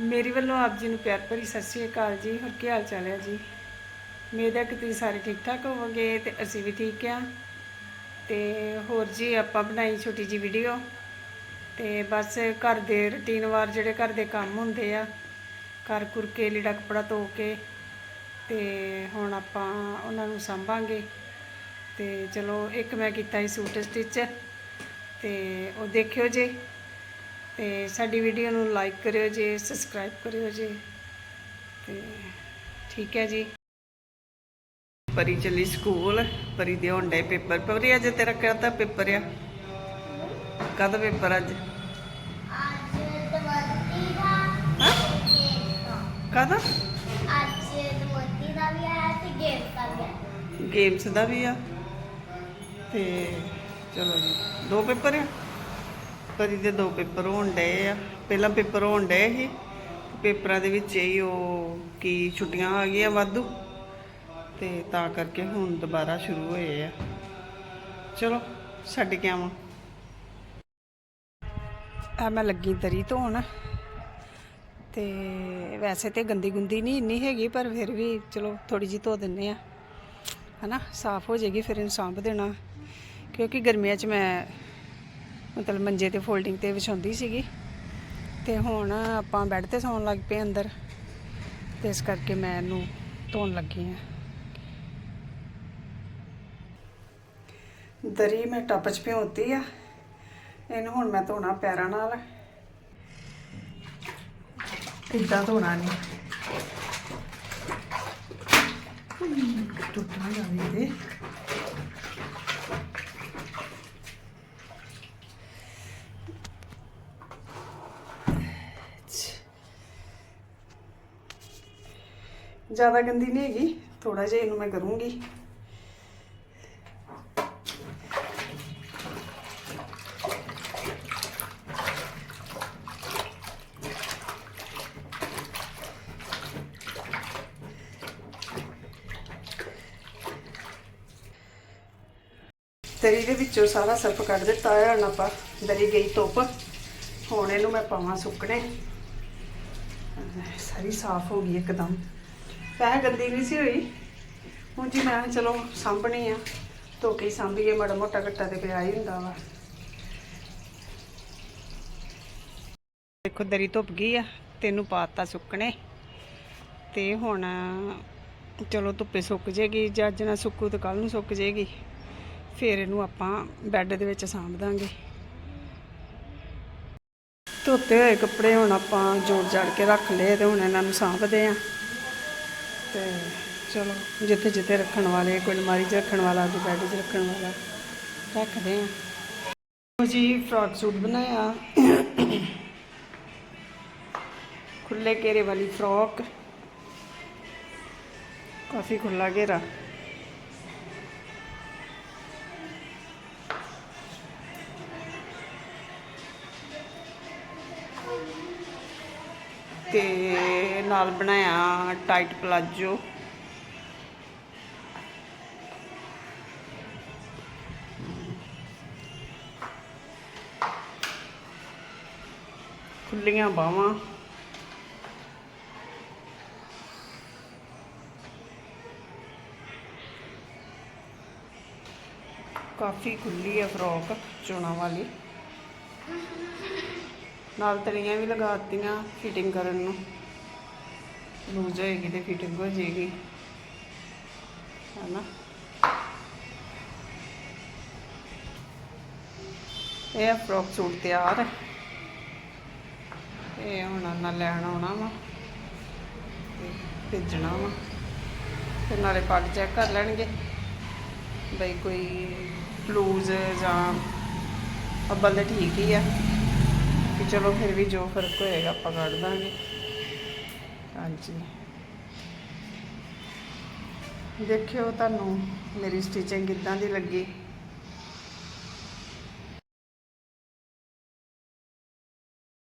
ਮੇਰੀ ਵੱਲੋਂ ਆਪ ਜੀ ਨੂੰ ਪਿਆਰ ਭਰੀ ਸਤਿ ਸ਼੍ਰੀ ਅਕਾਲ ਜੀ। ਹੋਰ ਕੀ ਹਾਲ ਚਾਲ ਹੈ ਜੀ? ਉਮੀਦ ਹੈ ਕਿ ਤੁਸੀਂ ਸਾਰੇ ਠੀਕ ਠਾਕ ਹੋਵੋਗੇ ਤੇ ਅਸੀਂ ਵੀ ਠੀਕ ਆ ਤੇ ਹੋਰ ਜੀ, ਆਪਾਂ ਬਣਾਈ ਛੋਟੀ ਜੀ ਵੀਡੀਓ। ਤੇ ਬਸ ਘਰ ਦੇ ਰੁਟੀਨ ਵਾਰ ਜਿਹੜੇ ਘਰ ਦੇ ਕੰਮ ਹੁੰਦੇ ਆ ਕਰ ਕੁਰ ਕੇ ਲੀੜਾ ਕੱਪੜਾ ਧੋ ਕੇ ਤੇ ਹੁਣ ਆਪਾਂ ਉਹਨਾਂ ਨੂੰ ਸੰਭਾਂਗੇ। ਤੇ ਚਲੋ ਇੱਕ ਮੈਂ ਕੀਤਾ ਸੀ ਸੂਟ ਸਟਿਚ ਤੇ ਉਹ ਦੇਖਿਓ ਜੇ। ਤੇ ਸਾਡੀ ਵੀਡੀਓ ਨੂੰ ਲਾਈਕ ਕਰਿਓ ਜੇ ਸਬਸਕ੍ਰਾਈਬ ਕਰਿਓ ਜੇ। ਤੇ ਠੀਕ ਹੈ ਜੀ। ਪਰੀ ਚਲੀ ਸਕੂਲ ਪਰੀ ਦੇ ਹੁਣ ਡੇ ਪੇਪਰ ਪਰੀ ਅੱਜ ਤੇਰਾ ਕਿਹਦਾ ਪੇਪਰ ਆ? ਕਦ ਪੇਪਰ ਅੱਜ? ਅੱਜ ਦਮੋਤੀ ਦਾ ਹਾਂ? ਗੇਮ ਦਾ ਕਦ ਅੱਜ ਦਮੋਤੀ ਦਾ ਵੀ ਆਇਆ ਤੇ ਗੇਮ ਦਾ ਵੀ ਆਇਆ। ਗੇਮਸ ਦਾ ਵੀ ਆ। ਤੇ ਚਲੋ ਜੀ ਦੋ ਪੇਪਰ ਆ? ਪਰੀ ਦੇ ਦੋ ਪੇਪਰ ਹੋਣ ਡਏ ਆ। ਪਹਿਲਾਂ ਪੇਪਰ ਹੋਣ ਡਏ ਸੀ। ਪੇਪਰਾਂ ਦੇ ਵਿੱਚ ਹੀ ਉਹ ਕੀ ਛੁੱਟੀਆਂ ਆ ਗਈਆਂ ਵਾਧੂ। ਤੇ ਤਾਂ ਕਰਕੇ ਹੁਣ ਦੁਬਾਰਾ ਸ਼ੁਰੂ ਹੋਏ ਆ। ਚਲੋ, ਛੱਡ ਕੇ ਆਵਾਂ। ਆ ਮੈਂ ਲੱਗੀ ਦਰੀ ਧੋਣ। ਤੇ ਵੈਸੇ ਤੇ ਗੰਦੀ ਗੁੰਦੀ ਨਹੀਂ ਇੰਨੀ ਹੈਗੀ, ਪਰ ਫਿਰ ਵੀ ਚਲੋ ਥੋੜੀ ਜੀ ਧੋ ਦਿੰਨੇ ਆ। ਹਨਾ, ਸਾਫ਼ ਹੋ ਜਾਏਗੀ, ਫਿਰ ਇਹਨੂੰ ਸਾਂਭ ਦੇਣਾ। ਕਿਉਂਕਿ ਗਰਮੀਆਂ 'ਚ ਮੈਂ ਮਤਲਬ ਮੰਜੇ ਤੇ ਫੋਲਡਿੰਗ ਤੇ ਵਿਛਾਉਂਦੀ ਸੀਗੀ। ਤੇ ਹੁਣ ਆਪਾਂ ਬੈੱਡ ਤੇ ਸੌਣ ਲੱਗ ਪਏ ਅੰਦਰ। ਤੇ ਇਸ ਕਰਕੇ ਮੈਂ ਇਹਨੂੰ ਧੋਣ ਲੱਗੀ ਆ ਦਰੀ ਮੈਂ ਟੱਪ 'ਚ ਭਿਉਂਤੀ ਆ। ਇਹਨੂੰ ਹੁਣ ਮੈਂ ਧੋਣਾ ਪੈਰਾਂ ਨਾਲ। ਇਦਾਂ ਧੋਣਾ ਨਹੀਂ ਟੁੱਟ ਜਾਵੇ ਇਹਦੇ। ਜ਼ਿਆਦਾ ਗੰਦੀ ਨਹੀਂ ਹੈਗੀ ਥੋੜਾ ਜਿਹਾ ਇਹਨੂੰ ਮੈਂ ਕਰੂੰਗੀ। ਤਰੀ ਦੇ ਵਿੱਚੋਂ ਸਾਰਾ ਸਰਫ ਕੱਢ ਦਿੱਤਾ ਹੈ, ਹੁਣ ਆਪਾਂ ਦਰੀ ਗਈ ਧੁੱਪ। ਹੁਣ ਇਹਨੂੰ ਮੈਂ ਪਾਵਾਂ ਸੁੱਕਣੇ। ਸਾਰੀ ਸਾਫ਼ ਹੋ ਗਈ ਇੱਕਦਮ। ਪਹਿ ਗੰਦੀ ਨਹੀਂ ਸੀ ਹੋਈ। ਹੁਣ ਜੀ ਮੈਂ ਕਿਹਾ ਚਲੋ ਸਾਂਭਣੀ ਆ, ਧੋ ਕੇ ਹੀ ਸਾਂਭੀਏ, ਮਾੜਾ ਮੋਟਾ ਘੱਟਾ ਤੇ ਪਿਆ ਹੀ ਹੁੰਦਾ ਵਾ। ਦੇਖੋ, ਦਰੀ ਧੁੱਪ ਗਈ ਆ, ਤੈਨੂੰ ਪਾਤਾ ਸੁੱਕਣੇ। ਤੇ ਹੁਣ ਚਲੋ ਧੁੱਪੇ ਸੁੱਕ ਜੇਗੀ ਜੱਜ ਅੱਜ ਨਾ ਸੁੱਕੂ ਤੇ ਕੱਲ ਨੂੰ ਸੁੱਕ ਜੇਗੀ, ਫਿਰ ਇਹਨੂੰ ਆਪਾਂ ਬੈੱਡ ਦੇ ਵਿੱਚ ਸਾਂਭ ਦਾਂਗੇ। ਧੋਤੇ ਹੋਏ ਕੱਪੜੇ ਹੁਣ ਆਪਾਂ ਜੋੜ ਜਾੜ ਕੇ ਰੱਖ ਲਏ ਤੇ ਹੁਣ ਇਹਨਾਂ ਨੂੰ ਸਾਂਭਦੇ ਆ। ਤੇ ਚਲੋ ਜਿੱਥੇ ਜਿੱਥੇ ਰੱਖਣ ਵਾਲੇ, ਕੋਈ ਅਲਮਾਰੀ 'ਚ ਰੱਖਣ ਵਾਲਾ, ਕੋਈ ਬੈੱਡ 'ਚ ਰੱਖਣ ਵਾਲਾ, ਰੱਖਦੇ ਆ। ਜੀ, ਫਰਾਕ ਸੂਟ ਬਣਾਇਆ। ਖੁੱਲੇ ਘੇਰੇ ਵਾਲੀ ਫਰਾਕ। ਕਾਫੀ ਖੁੱਲਾ ਘੇਰਾ। ਤੇ ਨਾਲ ਬਣਾਇਆ ਟਾਈਟ ਪਲਾਜੋ। ਖੁੱਲੀਆਂ ਬਾਹਾਂ। ਕਾਫੀ ਖੁੱਲੀ ਹੈ ਫਰੋਕ ਚੋਣਾ ਵਾਲੀ। ਨਾਲ ਤਲੀਆਂ ਵੀ ਲਗਾਤੀਆਂ ਫਿਟਿੰਗ ਕਰਨ ਨੂੰ। ਲੂਜ਼ ਹੋਏਗੀ ਤੇ ਫਿਟਿੰਗ ਹੋ ਜਾਏਗੀ। ਹੈਨਾ? ਇਹ ਫਰੋਕ ਸੂਟ ਤਿਆਰ। ਹੈ ਇਹ ਹੁਣ ਨਾ ਲੈਣ ਆਉਣਾ ਵਾ ਭੇਜਣਾ ਵਾ। ਤੇ ਨਾਲੇ ਪੱਗ ਚੈੱਕ ਕਰ ਲੈਣਗੇ ਬਈ ਕੋਈ ਲੂਜ਼ ਜਾਂ ਅੱਬਲ ਤੇ ਠੀਕ ਹੀ ਆ। ਕਿ ਚਲੋ ਫਿਰ ਵੀ ਜੋ ਫ਼ਰਕ ਹੋਏਗਾ ਆਪਾਂ ਕੱਢ ਦਾਂਗੇ। ਹਾਂਜੀ। ਦੇਖਿਓ ਤੁਹਾਨੂੰ ਮੇਰੀ ਸਟਿਚਿੰਗ ਕਿੱਦਾਂ ਦੀ ਲੱਗੀ।